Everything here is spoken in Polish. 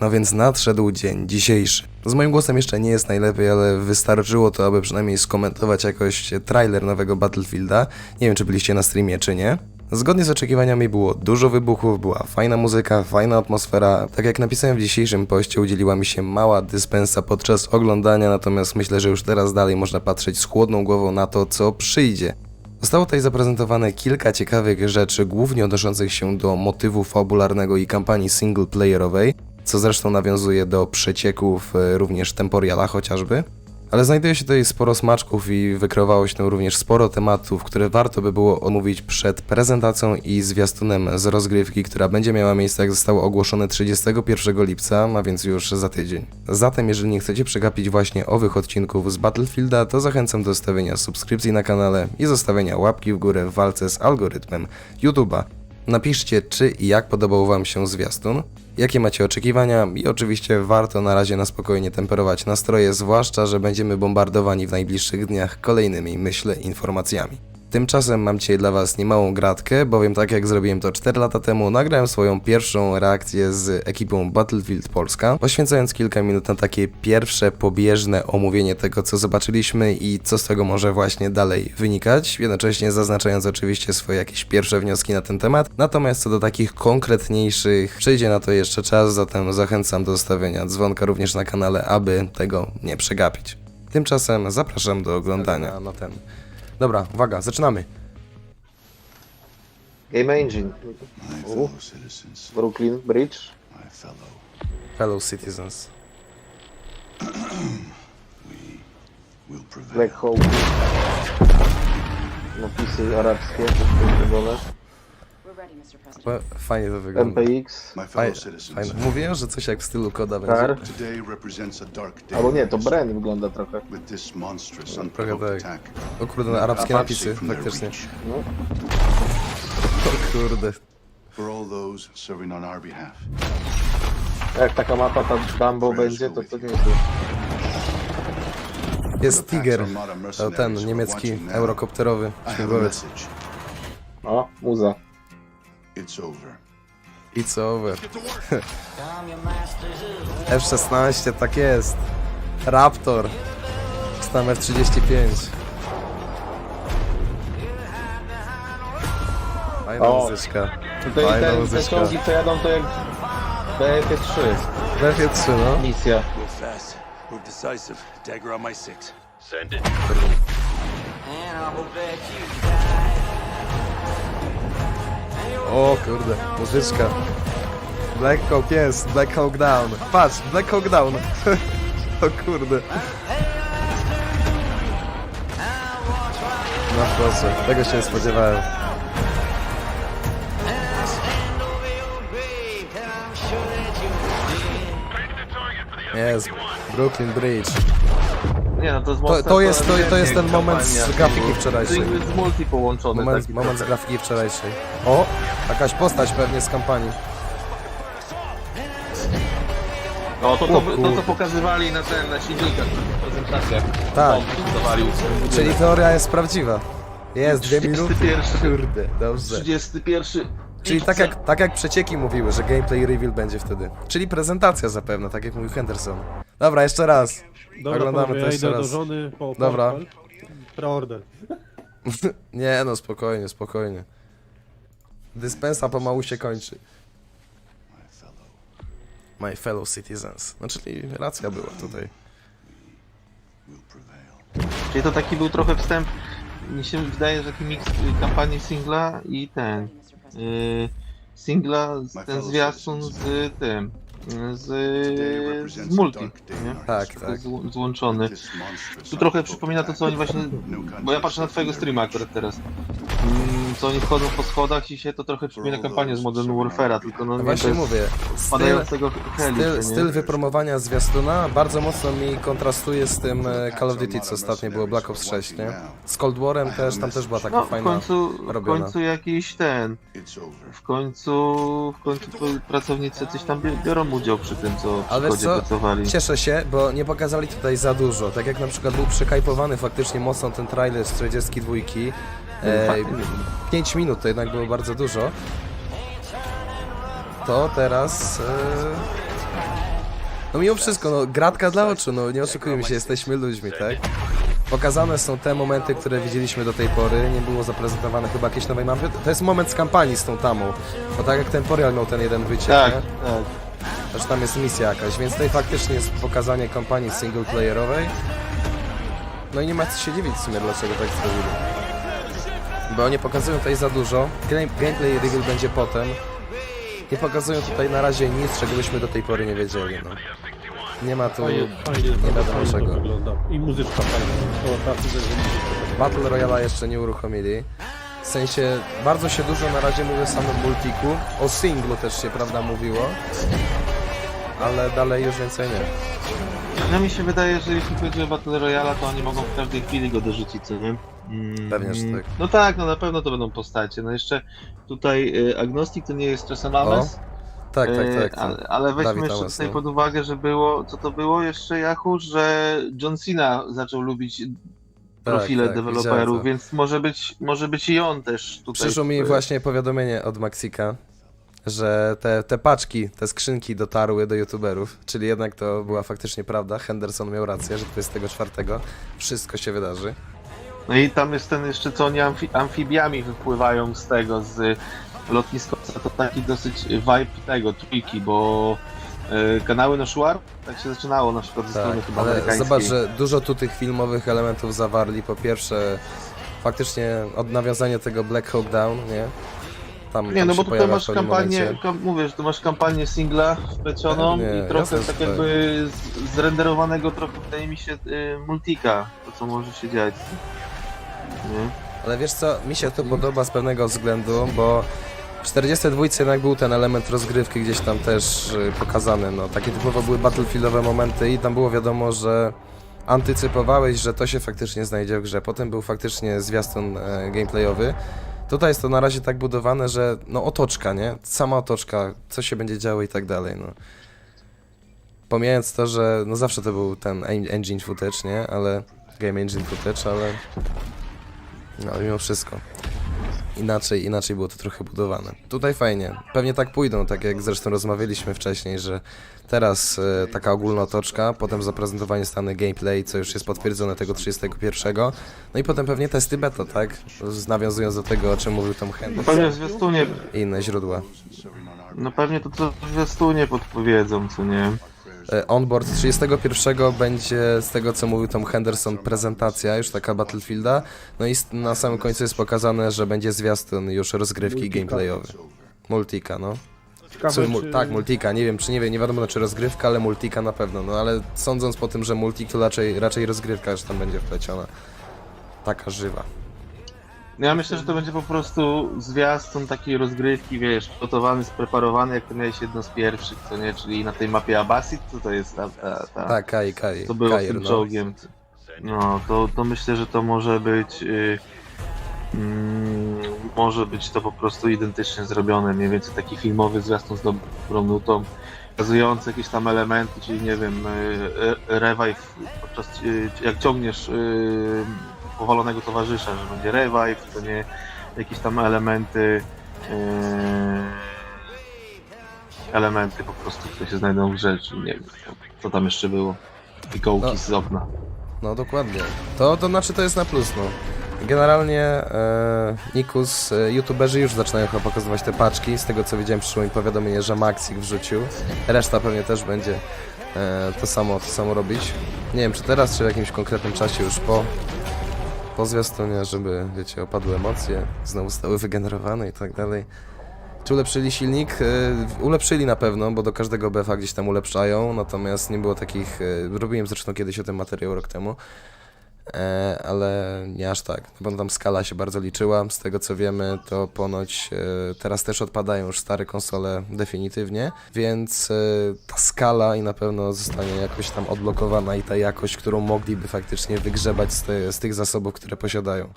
No więc nadszedł dzień dzisiejszy. Z moim głosem jeszcze nie jest najlepiej, ale wystarczyło to, aby przynajmniej skomentować jakoś trailer nowego Battlefielda. Nie wiem, czy byliście na streamie, czy nie. Zgodnie z oczekiwaniami było dużo wybuchów, była fajna muzyka, fajna atmosfera. Tak jak napisałem w dzisiejszym poście, udzieliła mi się mała dyspensa podczas oglądania, natomiast myślę, że już teraz dalej można patrzeć z chłodną głową na to, co przyjdzie. Zostało tutaj zaprezentowane kilka ciekawych rzeczy, głównie odnoszących się do motywu fabularnego i kampanii singleplayerowej, co zresztą nawiązuje do przecieków e, również Temporiala chociażby. Ale znajduje się tutaj sporo smaczków i wykreowało się również sporo tematów, które warto by było omówić przed prezentacją i zwiastunem z rozgrywki, która będzie miała miejsce jak zostało ogłoszone 31 lipca, a więc już za tydzień. Zatem jeżeli nie chcecie przegapić właśnie owych odcinków z Battlefielda, to zachęcam do stawienia subskrypcji na kanale i zostawienia łapki w górę w walce z algorytmem YouTube'a. Napiszcie, czy i jak podobał Wam się zwiastun, jakie macie oczekiwania i oczywiście warto na razie na spokojnie temperować nastroje, zwłaszcza, że będziemy bombardowani w najbliższych dniach kolejnymi, myślę, informacjami. Tymczasem mam dzisiaj dla Was niemałą gratkę, bowiem tak jak zrobiłem to 4 lata temu, nagrałem swoją pierwszą reakcję z ekipą Battlefield Polska, poświęcając kilka minut na takie pierwsze pobieżne omówienie tego, co zobaczyliśmy i co z tego może właśnie dalej wynikać, jednocześnie zaznaczając oczywiście swoje jakieś pierwsze wnioski na ten temat. Natomiast co do takich konkretniejszych, przyjdzie na to jeszcze czas, zatem zachęcam do zostawienia dzwonka również na kanale, aby tego nie przegapić. Tymczasem zapraszam do oglądania na ten. Dobra, uwaga, zaczynamy. Game Engine. U, Brooklyn Bridge. fellow, citizens. Black Hole. Napisy arabskie, coś w Ba- Fajnie to wygląda. MPX. My fellow citizens, fajne. Mówiłem, że coś jak w stylu koda będzie. Tar. today represents a dark day. Albo nie, to Bren wygląda trochę. With this monstrous, Trochę tak. O kurde, arabskie napisy, from their faktycznie. reach. No. O kurde. For all those serving on our behalf, Jak taka mapa ta Dumbo będzie, to to nie jest. Jest Tiger, ten niemiecki eurokopterowy I have a śmigłowiec. message. O, muza. It's over. It's over. F-16, tak jest. Raptor. Tam F-35. Fajna O. muzyczka. Tutaj Fajna ten, te muzyczka. czołgi co jadą to jak BF-3. W F-3, no. Misja. Move fast. Move decisive. Dagger on my six. Send it. O kurde, muzyczka. Black Hawk jest, Black Hawk Down. Patrz, Black Hawk Down. o kurde. No proszę, tego się nie spodziewałem. Jest, Brooklyn Bridge. Nie no, to jest To, to, jest, to, to jest ten moment z grafiki To wczorajszej. jest z multi połączony Moment, taki moment z grafiki wczorajszej. O, jakaś postać pewnie z kampanii. O, to, to, O to, kurde. to pokazywali na ten, na silnikach, w prezentacjach. Tak. Czyli teoria jest prawdziwa. Jest, dwie minuty. 31. Kurde, dobrze. 31. Czyli tak jak, tak jak przecieki mówiły, że gameplay reveal będzie wtedy. Czyli prezentacja zapewne, tak jak mówił Henderson. Dobra, jeszcze raz. Dobra, Oglądamy panowie, to ja jeszcze idę do raz. żony po Dobra. portfel. Preorder. Nie no, spokojnie, spokojnie. Dyspensa pomału się kończy. My fellow, citizens. No czyli racja była tutaj. Czyli to taki był trochę wstęp, mi się wydaje, że taki miks y, kampanii singla i ten, y, singla, z, ten zwiastun z tym, z, z multi, nie? Tak, tak. Z, złączony. Tu trochę przypomina to, co oni właśnie, bo ja patrzę na twojego streama akurat teraz, co oni wchodzą po schodach i się to trochę przypomina kampanię z Modern Warfare'a, tylko no No nie właśnie bez mówię. Styl, spadającego heli, styl, nie? styl wypromowania zwiastuna bardzo mocno mi kontrastuje z tym e, Call of Duty, co ostatnio było Black Ops 6, nie? Z Cold Warem też, tam też była taka No, w fajna końcu, w robiona. końcu jakiś ten, w końcu, w końcu pracownicy coś tam bi- biorą udział przy tym, co Ale w wiesz przychodzie co, pracowali. cieszę się, bo nie pokazali tutaj za dużo. Tak jak na przykład był przekajpowany faktycznie mocno ten trailer z 42. E, 5 minut to jednak było bardzo dużo. To teraz No mimo wszystko, no gratka dla oczu, no nie oszukujmy się, jesteśmy ludźmi, tak? Pokazane są te momenty, które widzieliśmy do tej pory, nie było zaprezentowane chyba jakiejś nowej mapy. To jest moment z kampanii z tą tamą, bo tak jak Temporal miał ten jeden wyciek, Tak, nie? tak. Że tam jest misja jakaś, więc tutaj faktycznie jest pokazanie kampanii singleplayerowej. No i nie ma co się dziwić w sumie, dlaczego tak zrobili. Bo nie pokazują tutaj za dużo. Game- Gameplay reveal będzie potem. Nie pokazują tutaj na razie nic, czego byśmy do tej pory nie wiedzieli. No. Nie ma tu... Fajnie, fajnie, nie wiadomo fajnie czego. to wygląda. I muzyczka fajna. To tacy, że muzyczka Battle Royale jeszcze nie uruchomili. W sensie, bardzo się dużo na razie mówi o samym multiku. O singlu też się, prawda, mówiło. Ale dalej już więcej nie. No mi się wydaje, że jeśli chodzi o Battle Royale, to oni mogą w każdej chwili go dorzucić, co nie? Mm, Pewnie, że tak. No tak, no na pewno to będą postacie. No jeszcze tutaj y, Agnostik to nie jest czasem Ames. Tak, tak, y, tak. Ale, ale weźmy Dawid jeszcze Ames, tutaj no. pod uwagę, że było, co to było jeszcze Yahoo, że John Cena zaczął lubić profile tak, widziałem deweloperów, to. więc może być, może być i on też tutaj. Przyszło mi właśnie powiadomienie od Maxika, że te, te paczki, te skrzynki dotarły do youtuberów, czyli jednak to była faktycznie prawda. Henderson miał rację, że 24 wszystko się wydarzy. No i tam jest ten jeszcze, co oni amfi- amfibiami wypływają z tego, z lotniskowca, to taki dosyć vibe tego, trójki, bo y, kanały Shuar, tak się zaczynało na przykład ze Tak, strony chyba ale zobacz, że dużo tu tych filmowych elementów zawarli. Po pierwsze, faktycznie od nawiązania tego Black Hawk Down, nie? Tam, Nie, tam no bo tutaj masz kampanię, kam, mówię, że tu masz kampanię singla wplecioną Nie, i trochę tak że jakby zrenderowanego trochę wydaje mi się y, multika, to co może się dziać. Nie? Ale wiesz co, mi się to podoba z pewnego względu, bo w 42 jednak był ten element rozgrywki gdzieś tam też y, pokazany, no takie typowo były battlefieldowe momenty i tam było wiadomo, że antycypowałeś, że to się faktycznie znajdzie w grze. Potem był faktycznie zwiastun e, gameplayowy. Tutaj jest to na razie tak budowane, że no otoczka, nie? Sama otoczka, co się będzie działo i tak dalej, no. Pomijając to, że no zawsze to był ten en- engine footage, nie? Ale game engine footage, ale no, mimo wszystko. Inaczej, inaczej było to trochę budowane. Tutaj fajnie. Pewnie tak pójdą, tak jak zresztą rozmawialiśmy wcześniej, że teraz e, taka ogólna otoczka, potem zaprezentowanie stany gameplay, co już jest potwierdzone tego 31. No i potem pewnie testy beta, tak? Z, nawiązując do tego, o czym mówił Tom No Henderson pewnie w zwiastunie, i inne źródła. no pewnie to co w zwiastunie podpowiedzą, co nie? E, Onboard 31 będzie z tego co mówił Tom Henderson prezentacja już taka Battlefielda. No i na samym końcu jest pokazane, że będzie zwiastun już rozgrywki Multika. gameplayowy. Multika, no. Ciekawe, Czy, mu, czy- tak, multika, nie wiem, czy nie wiem, nie wiadomo czy rozgrywka, ale multika na pewno, no ale sądząc po tym, że multik to raczej, raczej rozgrywka już tam będzie wpleciona. Taka żywa. No Ja myślę, że to będzie po prostu zwiastun takiej rozgrywki, wiesz, przygotowany, spreparowany, jak to miałeś jedno z pierwszych, co nie, czyli na tej mapie Abbasid, co to jest ta, ta, ta Tak, Kai, Kai, co było Kair, tym czołgiem. No, to, to myślę, że to może być, y, mm, może być to po prostu identycznie zrobione, mniej więcej taki filmowy zwiastun z dobrą nutą, pokazujący jakieś tam elementy, czyli nie wiem, y, y, revive, podczas, y, jak ciągniesz y, powalonego towarzysza, że będzie revive, to nie jakieś tam elementy, y, elementy po prostu, które się znajdą w grze, czyli nie wiem, co tam jeszcze było, fikołki No. z okna. No dokładnie. To, to znaczy to jest na plus, no. Generalnie e, Nikus, e, youtuberzy już zaczynają chyba pokazywać te paczki. Z tego co widziałem przyszło mi powiadomienie, że Maxik wrzucił. Reszta pewnie też będzie e, to samo, to samo robić. Nie wiem czy teraz, czy w jakimś konkretnym czasie już po, po zwiastunie, żeby wiecie, opadły emocje, znowu zostały wygenerowane i tak dalej. Czy ulepszyli silnik? E, Ulepszyli na pewno, bo do każdego BFA gdzieś tam ulepszają, natomiast nie było takich... e, Robiłem zresztą kiedyś o tym materiał rok temu, ale nie aż tak. Na pewno tam skala się bardzo liczyła. Z tego co wiemy, to ponoć e, teraz też odpadają już stare konsole definitywnie, więc e, ta skala i na pewno zostanie jakoś tam odblokowana i ta jakość, którą mogliby faktycznie wygrzebać z tych zasobów, które posiadają.